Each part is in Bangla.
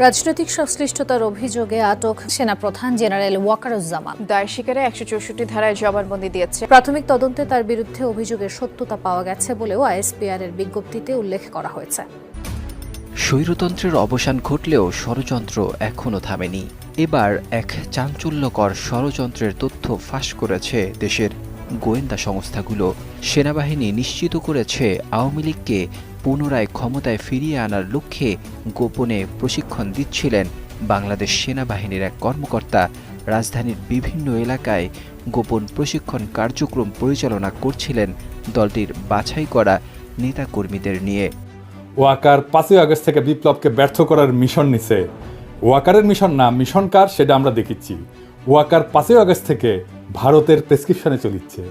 রাজনৈতিক সংশ্লিষ্টতার অভিযোগে আটক সেনাপ্রধান জেনারেল ওয়াকারুজ্জামান। দায় স্বীকারে একশো চৌষট্টি ধারায় জবানবন্দি দিয়েছে। প্রাথমিক তদন্তে তার বিরুদ্ধে অভিযোগের সত্যতা পাওয়া গেছে বলেও আইএসপিআর এর বিজ্ঞপ্তিতে উল্লেখ করা হয়েছে। স্বৈরতন্ত্রের অবসান ঘটলেও ষড়যন্ত্র এখনও থামেনি। এবার এক চাঞ্চল্যকর ষড়যন্ত্রের তথ্য ফাঁস করেছে দেশের গোয়েন্দা সংস্থাগুলো সেনাবাহিনী নিশ্চিত করেছে আওয়ামী লীগকে পুনরায় ক্ষমতায় ফিরিয়ে আনার লক্ষ্যে গোপনে প্রশিক্ষণ দিচ্ছিলেন বাংলাদেশ সেনাবাহিনীর এক কর্মকর্তা। রাজধানীর বিভিন্ন এলাকায় গোপন প্রশিক্ষণ কার্যক্রম পরিচালনা করছিলেন দলটির বাছাই করা নেতাকর্মীদের নিয়ে। ওয়াকার পাঁচই আগস্ট থেকে বিপ্লবকে ব্যর্থ করার মিশন নিছে। ওয়াকারের মিশন না মিশন কার সেটা আমরা দেখিচ্ছি। ওয়াকার পাঁচই আগস্ট থেকে ভারতের প্রেসক্রিপশনে চলিচ্ছে।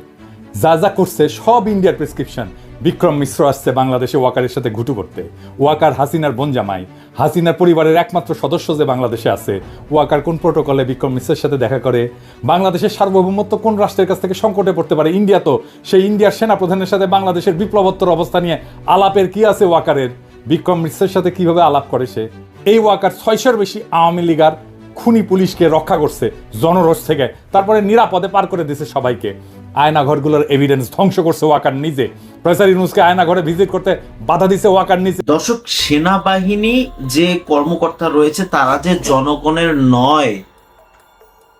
যা যা করছে সব ইন্ডিয়ার প্রেসক্রিপশন বিক্রম মিশ্র আসছে বাংলাদেশে ওয়াকারের সাথে ঘুটু করতে। ওয়াকার হাসিনার বনজামাই হাসিনার পরিবারের একমাত্র সদস্য যে বাংলাদেশে আছে। ওয়াকার কোন প্রোটোকলে বিক্রম মিশ্রের সাথে দেখা করে? বাংলাদেশের সার্বভৌমত্ব কোন রাষ্ট্রের কাছ থেকে সংকটে পড়তে পারে? ইন্ডিয়া তো সেই ইন্ডিয়ার সেনাপ্রধানের সাথে বাংলাদেশের বিপ্লবোত্তর অবস্থা নিয়ে আলাপের কি আছে ওয়াকারের? বিক্রম মিশ্রের সাথে কীভাবে আলাপ করে সে? এই ওয়াকার ছয়শোর বেশি আওয়ামী লীগার খুনি পুলিশকে রক্ষা করছে জনরোষ থেকে। তারপরে নিরাপদে পার করে দিছে সবাইকে। আয়নাঘরগুলোর এভিডেন্স ধ্বংস করছে ওয়াকার নিজে। ইউনুসকে ভিজিট করতে বাধা দিছে ওয়াকার নিজে। দর্শক, সেনাবাহিনী যে কর্মকর্তা রয়েছে, তারা যে জনগণের নয়।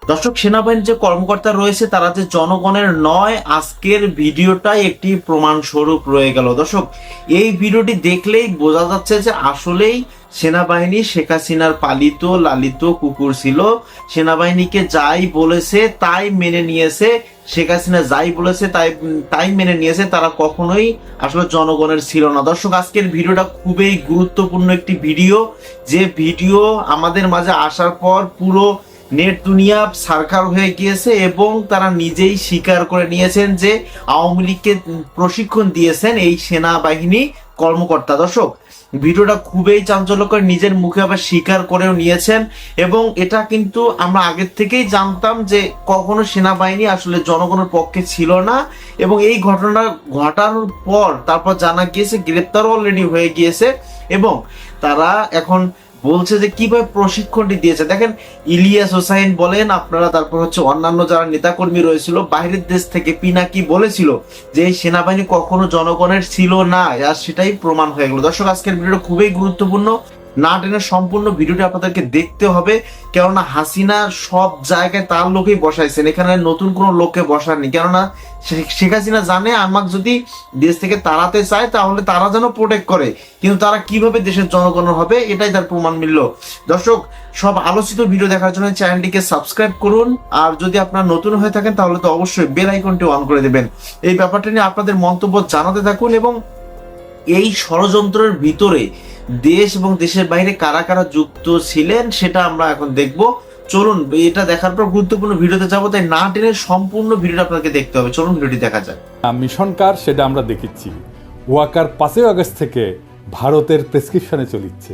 দর্শক, সেনাবাহিনীর যে কর্মকর্তা রয়েছে, তারা যে জনগণের নয়, আজকের ভিডিওটাই একটি প্রমাণ স্বরূপ রয়ে গেল। দর্শক, এই ভিডিওটি দেখলেই বোঝা যাচ্ছে যে আসলেই সেনাবাহিনী শেখ হাসিনার পালিত, লালিত কুকুর ছিল। সেনাবাহিনীকে যাই বলেছে তাই মেনে নিয়েছে। শেখ হাসিনা যাই বলেছে তাই তাই মেনে নিয়েছে, তারা কখনোই আসলে জনগণের ছিল না। দর্শক, আজকের ভিডিওটা খুবই গুরুত্বপূর্ণ একটি ভিডিও। যে ভিডিও আমাদের মাঝে আসার পর পুরো নেট দুনিয়া সারকার হয়ে গিয়েছে এবং তারা নিজেই স্বীকার করে নিয়েছেন যে আওয়ামী লীগকে প্রশিক্ষণ দিয়েছেন এই সেনাবাহিনী কর্মকর্তা। দর্শক ভিডিওটা খুবই চাঞ্চল্যকর, নিজের মুখে আবার স্বীকার করেও নিয়েছেন। এবং এটা কিন্তু আমরা আগের থেকেই জানতাম যে কখনো সেনাবাহিনী আসলে জনগণের পক্ষে ছিল না। এবং এই ঘটনা ঘটানোর পর তারপর জানা গিয়েছে গ্রেপ্তার অলরেডি হয়ে গিয়েছে। এবং তারা এখন বলছে যে কীভাবে প্রশিক্ষণটি দিয়েছে। দেখেন, ইলিয়াস হোসাইন বলেন, আপনারা তারপর হচ্ছে অন্যান্য যারা নেতাকর্মী রয়েছিল, বাইরের দেশ থেকে পিনাকি বলেছিল যে এই সেনাবাহিনী কখনো জনগণের ছিল না, আর সেটাই প্রমাণ হয়ে গেল। দর্শক, আজকের ভিডিওটা খুবই গুরুত্বপূর্ণ। না টেনে সম্পূর্ণ ভিডিওটি আপনাদেরকে দেখতে হবে, কেননা হাসিনা সব জায়গায় তার লোকেই বসাইছেন, এখানে নতুন কোনো লোককে বসাননি। কেননা শেখ হাসিনা জানে, আমাকে যদি দেশ থেকে তাড়াতে চায়, তাহলে তারা যেন প্রোটেক্ট করে। কিন্তু তারা কীভাবে দেশের জনগণের হবে, এটাই তার প্রমাণ মিলল। দর্শক, সব আলোচিত ভিডিও দেখার জন্য চ্যানেলটিকে সাবস্ক্রাইব করুন, আর যদি আপনার নতুন হয়ে থাকেন, তাহলে তো অবশ্যই বেল আইকনটি অন করে দেবেন। এই ব্যাপারটা নিয়ে আপনাদের মন্তব্য জানাতে থাকুন এবং এই ষড়যন্ত্রের ভিতরে দেশ এবং দেশের বাইরে কারা কারা যুক্ত ছিলেন সেটা আমরা এখন দেখব। চলুন, এটা দেখার পর গুরুত্বপূর্ণ ভিডিওতে যাব, তাই না টেনে সম্পূর্ণ ভিডিওটা আপনাকে দেখতে হবে। চলুন ভিডিওটি দেখা যাক। মিশন কার সেটা আমরা দেখেছি ওয়াকার পাঁচই আগস্ট থেকে ভারতের প্রেসক্রিপশনে চলিচ্ছে।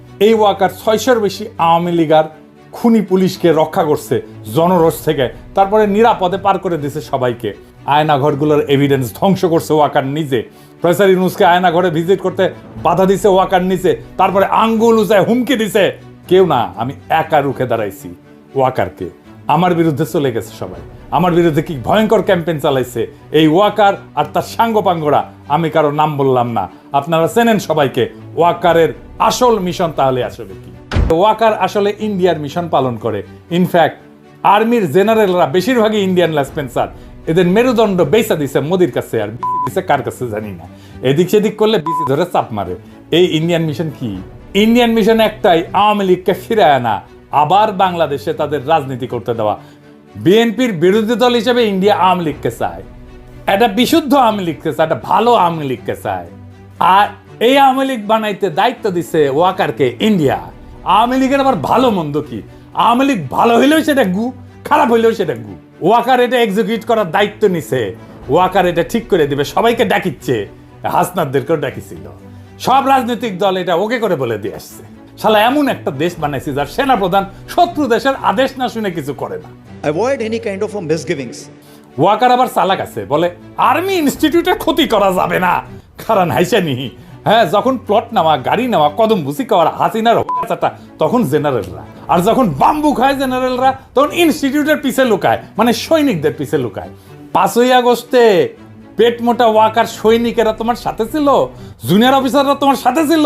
এই ওয়াকার ছয়শোর বেশি আওয়ামী লীগার খুনি পুলিশকে রক্ষা করছে জনরোষ থেকে। তারপরে নিরাপদে পার করে দিছে সবাইকে। আয়নাঘরগুলোর এভিডেন্স ধ্বংস করছে ওয়াকার নিজে। প্রফেসর ইউনুসকে আয়নাঘরে ভিজিট করতে বাধা দিছে ওয়াকার নিচে তারপরে আঙ্গুল উচায় হুমকি দিছে। কেউ না, আমি একা রুখে দাঁড়াইছি ওয়াকারকে। আমার বিরুদ্ধে চলে গেছে সবাই। আমার বিরুদ্ধে কি ভয়ঙ্কর ক্যাম্পেইন চালাইছে এই ওয়াকার আর তার সাঙ্গপাঙ্গরা আমি কারও নাম বললাম না। আপনারা চেনেন সবাইকে, ওয়াকারের আসল মিশন তাহলে আসলে কি? ওয়াকার আসলে ইন্ডিয়ার মিশন পালন করে। ইনফ্যাক্ট আর্মির জেনারেলরা বেশিরভাগই ইন্ডিয়ান লেসপেন্সার এদের মেরুদণ্ড বেসা দিছে মোদির কাছে আর দিছে কার কাছে জানি না। এদিক সেদিক করলে বিসি ধরে চাপ মারে। এই ইন্ডিয়ান মিশন কি? ইন্ডিয়ান মিশন একটাই আওয়ামী লীগকে ফিরে আনা, আবার বাংলাদেশে তাদের রাজনীতি করতে দেওয়া। বিএনপির বিরোধী দল হিসেবে ইন্ডিয়া আওয়ামী লীগকে চায়। একটা বিশুদ্ধ আওয়ামী লীগকে চায় একটা ভালো আওয়ামী লীগকে চায়। আর এই আওয়ামী লীগ বানাইতে দায়িত্ব দিছে ওয়াকারকে, ইন্ডিয়া। আওয়ামী লীগের আবার ভালো মন্দ কি? আওয়ামী লীগ ভালো হইলেও সেটা গু, খারাপ হইলেও সেটা গু। ওয়াকার এটা এক্সিকিউট করার দায়িত্ব নিছে। ওয়াকার এটা ঠিক করে দিবে, সবাইকে ডাকিচ্ছে। হাসনাদদেরকেও ডাকিছিল। সব রাজনৈতিক দল এটা ওকে করে বলে দিয়ে আসছে। শালা, এমন একটা দেশ বানাইছে যার সেনাপ্রধান শত্রু দেশের আদেশ না শুনে কিছু করে না। Any kind of a misgivings. Waker আবার চালাক আছে, বলে আর্মি ইনস্টিটিউটের ক্ষতি করা যাবে না। কারণ হাইসানি হ্যাঁ যখন প্লট নেওয়া, গাড়ি নেওয়া, কদম ভুসি খাওয়ার, হাসিনার চাটা তখন জেনারেলরা আর যখন বাম্বু খায় জেনারেলরা তখন ইনস্টিটিউটের পিছে লুকায় মানে সৈনিকদের পিছে লুকায়। পাঁচই আগস্টে পেট মোটা ওয়াকার সৈনিকেরা তোমার সাথে ছিল? জুনিয়র অফিসাররা তোমার সাথে ছিল?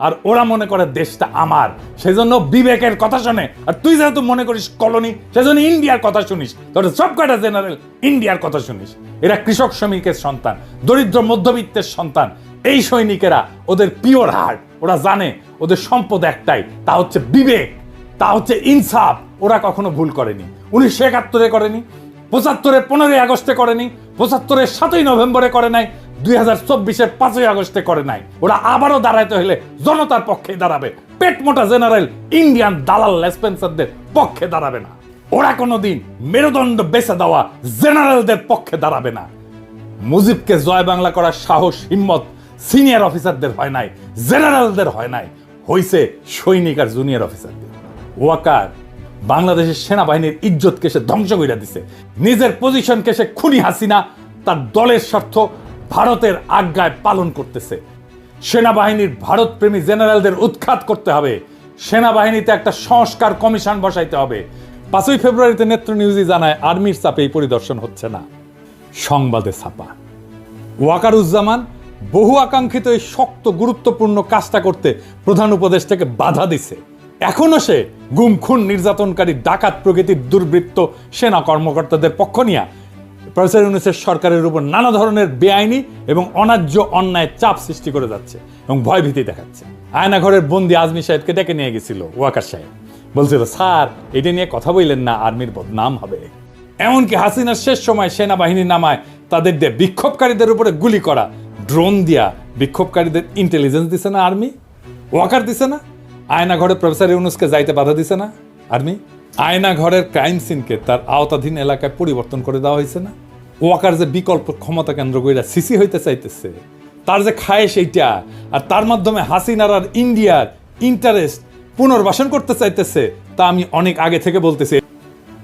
আর ওরা মনে করে দেশটা আমার। সেজন্য বিবেকের কথা শোনে। আর তুই যেহেতু মনে করিস কলোনি, সেজন্য ইন্ডিয়ার কথা শুনিস। তোর সব কটা জেনারেল ইন্ডিয়ার কথা শুনিস। এরা কৃষক শ্রমিকের সন্তান, দরিদ্র মধ্যবিত্তের সন্তান। এই সৈনিকেরা ওদের পিওর হার্ট ওরা জানে ওদের সম্পদ একটাই, তা হচ্ছে বিবেক, তা হচ্ছে ইনসাফ। ওরা কখনো ভুল করেনি। উনিশশো একাত্তরে করেনি, পঁচাত্তরে পনেরোই আগস্টে করেনি, পঁচাত্তরের সাতই নভেম্বরে করে নাই দুই হাজার পাঁচই আগস্টে করে নাই। ওরা আবারও দাঁড়াইতে হলে জনতার পক্ষে দাঁড়াবে। পেট মোটা জেনারেল ইন্ডিয়ান দালাল লেসপেন্সারদের পক্ষে দাঁড়াবে না। ওরা কোনোদিন মেরুদণ্ড বেছে দেওয়া জেনারেলদের পক্ষে দাঁড়াবে না। মুজিবকে জয় বাংলা করার সাহস, হিম্মত সিনিয়র অফিসারদের হয় নাই, জেনারেলদের হয় নাই। হইছে সৈনিক আর জুনিয়র অফিসারদের। ওয়াকার, বাংলাদেশের সেনাবাহিনীর ইজ্জতকে সে ধ্বংস করে দিছে। নিজের পজিশনকে সে খুনি হাসিনা, তার দলের স্বার্থ ভারতের আজ্ঞায় পালন করতেছে। সেনাবাহিনীর ভারতপ্রেমী জেনারেলদের উৎখাত করতে হবে। সেনাবাহিনীতে একটা সংস্কার কমিশন বসাইতে হবে। পাঁচই ফেব্রুয়ারিতে নেত্র নিউজই জানায়, আর্মির চাপে এই পরিদর্শন হচ্ছে না। সংবাদে ছাপা। ওয়াকারুজ্জামান বহু আকাঙ্ক্ষিত এই শক্ত, গুরুত্বপূর্ণ কাজটা করতে প্রধান উপদেষ্টাকে বাধা দিছে। এখনও সে গুম, খুন, নির্যাতনকারী, ডাকাত প্রকৃতির দুর্বৃত্ত সেনা কর্মকর্তাদের পক্ষ নিয়ে প্রফেসর ইউনুসের সরকারের উপর নানা ধরনের বেআইনি এবং অন্যায্য অন্যায় চাপ সৃষ্টি করে যাচ্ছে এবং ভয়ভীতি দেখাচ্ছে। আয়নাঘরের বন্দি আজমি সাহেবকে ডেকে নিয়ে গেছিল ওয়াকার সাহেব। বলছিল, স্যার, এটা নিয়ে কথা বললেন না, আর্মির বদনাম হবে। এমনকি হাসিনার শেষ সময় সেনাবাহিনী নামায় তাদের দিয়ে বিক্ষোভকারীদের উপরে গুলি করা, ড্রোন দিয়া বিক্ষোভকারীদের ইন্টেলিজেন্স দিছে না আর্মি? ওয়াকার দিছে না? আয়না ঘরে প্রফেসর ইউনুসকে যাইতে বাধা দিছে না আর্মি? আয়না ঘরের ক্রাইম সিনকে তার আওতাধীন এলাকায় পরিবর্তন করে দেওয়া হয়েছে না? ওয়াকার যে বিকল্প ক্ষমতা কেন্দ্র কইরা সিসি হইতে চাইতেছে, তার যে খায় সেইটা আর তার মাধ্যমে হাসিনার আর ইন্ডিয়ার ইন্টারেস্ট পুনর্বাসন করতে চাইতেছে, তা আমি অনেক আগে থেকে বলতেছি।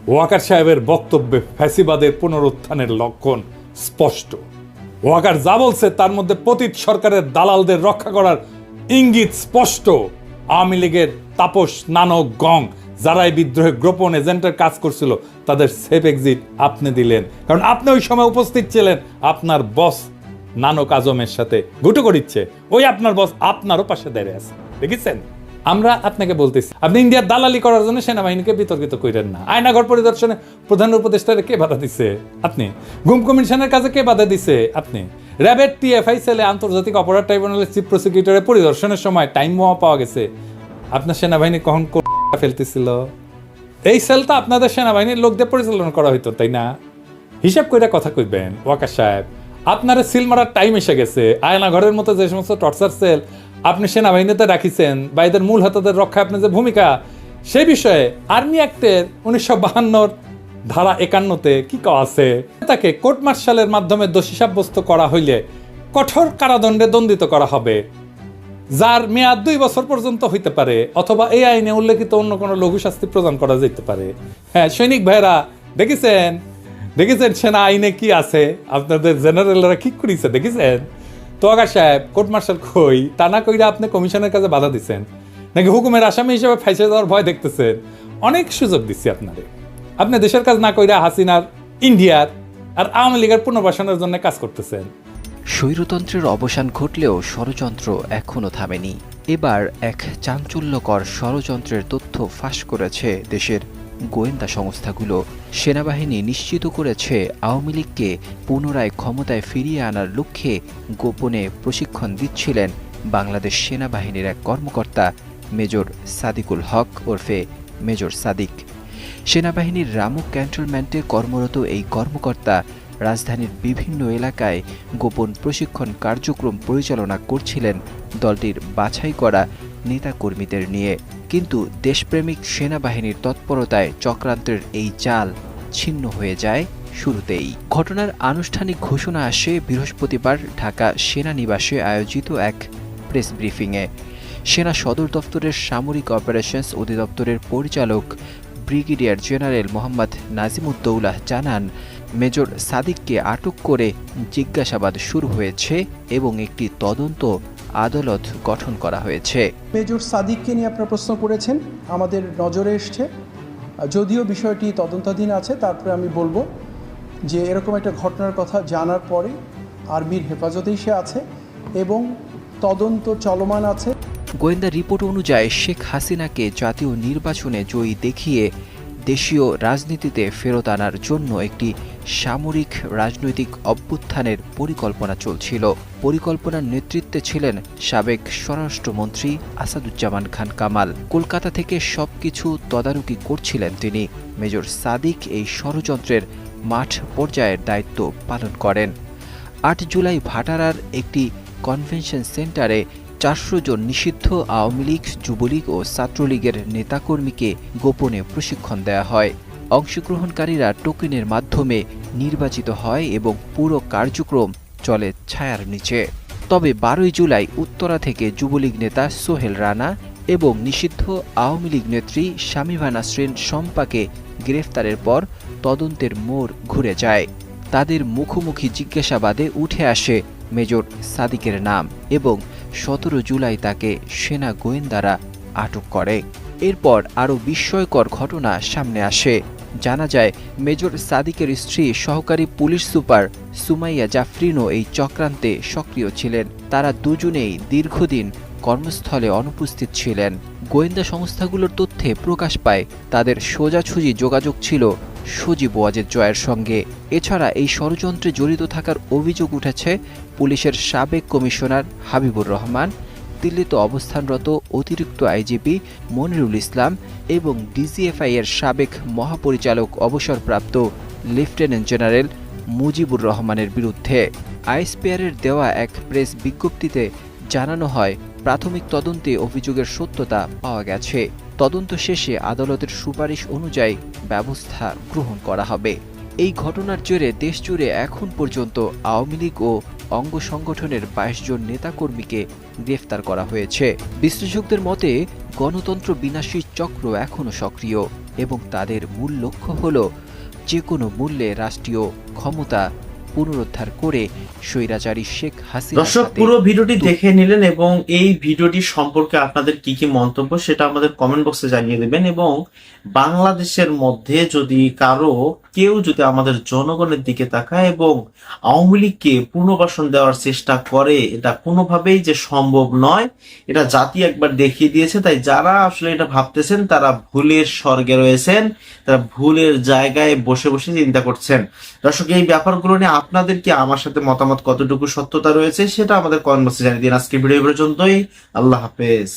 ওয়াকার সাহেবের বক্তব্যে ফ্যাসিবাদের পুনরুত্থানের লক্ষণ স্পষ্ট। ওয়াকার যা বলছে, তার মধ্যে পতিত সরকারের দালালদের রক্ষা করার ইঙ্গিত স্পষ্ট। আওয়ামী লীগের তাপস নানক গং যারা এই বিদ্রোহে গোপন এজেন্টের কাজ করছিল, তাদের সেফ এক্সিট আপনি দিলেন। কারণ আপনি ওই সময় উপস্থিত ছিলেন, আপনার বস নানক আজমের সাথে গুটো করিচ্ছে। ওই আপনার বস আপনারও পাশে দাঁড়িয়ে আছে। দেখেছেন? আমরা আপনাকে বলতেছি, আপনি ইন্ডিয়ার দালালি করার জন্য সেনাবাহিনীকে বিতর্কিত করেন না। আয়নাঘর পরিদর্শনে প্রধান উপদেষ্টারে কে বাধা দিছে? আপনি। গুম কমিশনের কাছে কে বাধা দিছে? আপনি। র্যাবের টিএফআই সেলে আন্তর্জাতিক অপরাধ ট্রাইব্যুনালের চিফ প্রসিকিউটরের পরিদর্শনের সময় টাইম পাওয়া গেছে। আপনার সেনাবাহিনী কখন ফেলতেছিল। এই সেলটা আপনাদের সেনাবাহিনীর লোক দিয়ে পরিচালনা করা হইতো, তাই না? হিসাব করে কথা কইবেন ওয়াকা সাহেব। আপনার সিল মারার টাইম এসে গেছে। আয়না ঘরের মতো যে সমস্ত টর্চার সেল আপনি সেনাবাহিনীতে রাখিছেন বা এদের মূল হাতাদের রক্ষায় আপনার যে ভূমিকা সেই বিষয়ে আর্মি অ্যাক্টের উনিশশো বাহান্নর ধারা একান্নতে কি কওয়া আছে? তাকে কোর্ট মার্শালের মাধ্যমে দোষী সাব্যস্ত করা হইলে কঠোর কারাদণ্ডে দণ্ডিত করা হবে। যার মেয়াদ দুই বছর পর্যন্ত হইতে পারে, অথবা এই আইনে উল্লেখিত অন্য কোনো লঘু শাস্তি প্রদান করা যেতে পারে। হ্যাঁ সৈনিক ভাইরা দেখেছেন? দেখেছেন সেনা আইনে কি আছে? আপনাদের জেনারেলরা কি করেছে, দেখেছেন? তোয়াগা সাহেব, কোর্ট মার্শাল কই, তা না কইরা আপনি কমিশনের কাছে বাধা দিচ্ছেন নাকি হুকুমের আসামি হিসেবে ফাইসে যাওয়ার ভয় দেখতেছেন? অনেক সুযোগ দিচ্ছি আপনারে। আপনি দেশের কাজ না কইরা হাসিনার, ইন্ডিয়ার আর আওয়ামী লীগের পুনর্বাসনের জন্য কাজ করতেছেন। স্বৈরতন্ত্রের অবসান ঘটলেও ষড়যন্ত্র এখনও থামেনি। এবার এক চাঞ্চল্যকর ষড়যন্ত্রের তথ্য ফাঁস করেছে দেশের গোয়েন্দা সংস্থাগুলো। সেনাবাহিনী নিশ্চিত করেছে আওয়ামী লীগকে পুনরায় ক্ষমতায় ফিরিয়ে আনার লক্ষ্যে গোপনে প্রশিক্ষণ দিচ্ছিলেন বাংলাদেশ সেনাবাহিনীর এক কর্মকর্তা, মেজর সাদিকুল হক ওরফে মেজর সাদিক। সেনাবাহিনীর রামু ক্যান্টনমেন্টে কর্মরত এই কর্মকর্তা রাজধানীর বিভিন্ন এলাকায় গোপন প্রশিক্ষণ কার্যক্রম পরিচালনা করছিলেন দলটির বাছাই করা নেতাকর্মীদের নিয়ে। কিন্তু দেশপ্রেমিক সেনাবাহিনীর তৎপরতায় চক্রান্তের এই চাল ছিন্ন হয়ে যায় শুরুতেই। ঘটনার আনুষ্ঠানিক ঘোষণা আসে বৃহস্পতিবার ঢাকা সেনানিবাসে আয়োজিত এক প্রেস ব্রিফিংয়ে। সেনা সদর দপ্তরের সামরিক অপারেশনস অধিদপ্তরের পরিচালক ব্রিগেডিয়ার জেনারেল মোহাম্মদ নাজিমুদ্দৌলাহ জানান মেজর সাদিককে আটক করে জিজ্ঞাসাবাদ শুরু হয়েছে এবং একটি তদন্ত আদালত গঠন করা হয়েছে। মেজর সাদিককে নিয়ে আপনারা প্রশ্ন করেছেন আমাদের নজরে এসছে। যদিও বিষয়টি তদন্তাধীন আছে তারপরে আমি বলব যে এরকম একটা ঘটনার কথা জানার পরে আর্মির হেফাজতেই সে আছে এবং তদন্ত চলমান আছে। গোয়েন্দা রিপোর্ট অনুযায়ী শেখ হাসিনাকে জাতীয় নির্বাচনে জয়ী দেখিয়ে দেশীয় রাজনীতিতে ফেরত আনার জন্য একটি সামরিক রাজনৈতিক অভ্যুত্থানের পরিকল্পনা চলছিল। পরিকল্পনার নেতৃত্বে ছিলেন সাবেক স্বরাষ্ট্রমন্ত্রী আসাদুজ্জামান খান কামাল। কলকাতা থেকে সবকিছু তদারকি করছিলেন তিনি। মেজর সাদিক এই ষড়যন্ত্রের মাঠ পর্যায়ের দায়িত্ব পালন করেন। আট জুলাই ভাটারার একটি কনভেনশন সেন্টারে চারশো জন নিষিদ্ধ আওয়ামী লীগ, যুবলীগ ও ছাত্রলীগের নেতাকর্মীকে গোপনে প্রশিক্ষণ দেওয়া হয়। অংশগ্রহণকারীরা টোকেনের মাধ্যমে নির্বাচিত হয় এবং পুরো কার্যক্রম চলে ছায়ার নিচে। তবে বারোই জুলাই উত্তরা থেকে যুবলীগ নেতা সোহেল রানা এবং নিষিদ্ধ আওয়ামী লীগ নেত্রী শামীমা নাসরিন শম্পাকে গ্রেফতারের পর তদন্তের মোড় ঘুরে যায়। তাদের মুখোমুখি জিজ্ঞাসাবাদে উঠে আসে মেজর সাদিকের নাম এবং সতেরো জুলাই তাকে সেনা গোয়েন্দারা আটক করে। এরপর আরও বিস্ময়কর ঘটনা সামনে আসে। জানা যায়, মেজর সাদিকের স্ত্রী সহকারী পুলিশ সুপার সুমাইয়া জাফরিনও এই চক্রান্তে সক্রিয় ছিলেন। তারা দুজনেই দীর্ঘদিন কর্মস্থলে অনুপস্থিত ছিলেন। গোয়েন্দা সংস্থাগুলোর তথ্যে প্রকাশ পায়, তাদের সোজাসুজি যোগাযোগ ছিল সজীব ওয়াজেদ জয়ের সঙ্গে। এছাড়া এই ষড়যন্ত্রে জড়িত থাকার অভিযোগ উঠেছে পুলিশের সাবেক কমিশনার হাবিবুর রহমান দিল্লিতে অবস্থানরত অতিরিক্ত আইজিপি মনিরুল ইসলাম এবং ডিজিএফআই এর সাবেক মহাপরিচালক অবসরপ্রাপ্ত লেফটেন্যান্ট জেনারেল মুজিবুর রহমানের বিরুদ্ধে আইএসপিআরের দেওয়া এক প্রেস বিজ্ঞপ্তিতে জানানো হয়, প্রাথমিক তদন্তে অভিযোগের সত্যতা পাওয়া গেছে। তদন্ত শেষে আদালতের সুপারিশ অনুযায়ী ব্যবস্থা গ্রহণ করা হবে। এই ঘটনার জেরে দেশজুড়ে এখন পর্যন্ত আওয়ামী লীগ ও অঙ্গ সংগঠনের বাইশ জন নেতাকর্মীকে গ্রেফতার করা হয়েছে। বিশ্লেষকদের মতে, গণতন্ত্র বিনাশী চক্র এখনও সক্রিয় এবং তাদের মূল লক্ষ্য হল যে কোনো মূল্যে রাষ্ট্রীয় ক্ষমতা পুনরুদ্ধার করে স্বৈরাচারী শেখ হাসিনা দর্শক পুরো ভিডিওটি দেখে নিলেন এবং এই ভিডিওটি সম্পর্কে আপনাদের কি কি মন্তব্য সেটা আমাদের কমেন্ট বক্সে জানিয়ে দেবেন এবং বাংলাদেশের মধ্যে যদি কারও কেউ যদি আমাদের জনগণের দিকে তাকায় এবং আওয়ামী লীগকে পুনর্বাসন দেওয়ার চেষ্টা করে এটা কোনোভাবেই যে সম্ভব নয়। এটা জাতি একবার দেখিয়ে দিয়েছে তাই যারা আসলে এটা ভাবতেছেন তারা ভুলের স্বর্গে রয়েছেন তারা ভুলের জায়গায় বসে বসে চিন্তা করছেন। দর্শক এই ব্যাপারগুলো নিয়ে আপনাদের কি আমার সাথে মতামত কতটুকু সত্যতা রয়েছে সেটা আমাদের কমেন্ট বক্সে জানিয়ে দিন। আজকে ভিডিও পর্যন্তই। আল্লাহ হাফেজ।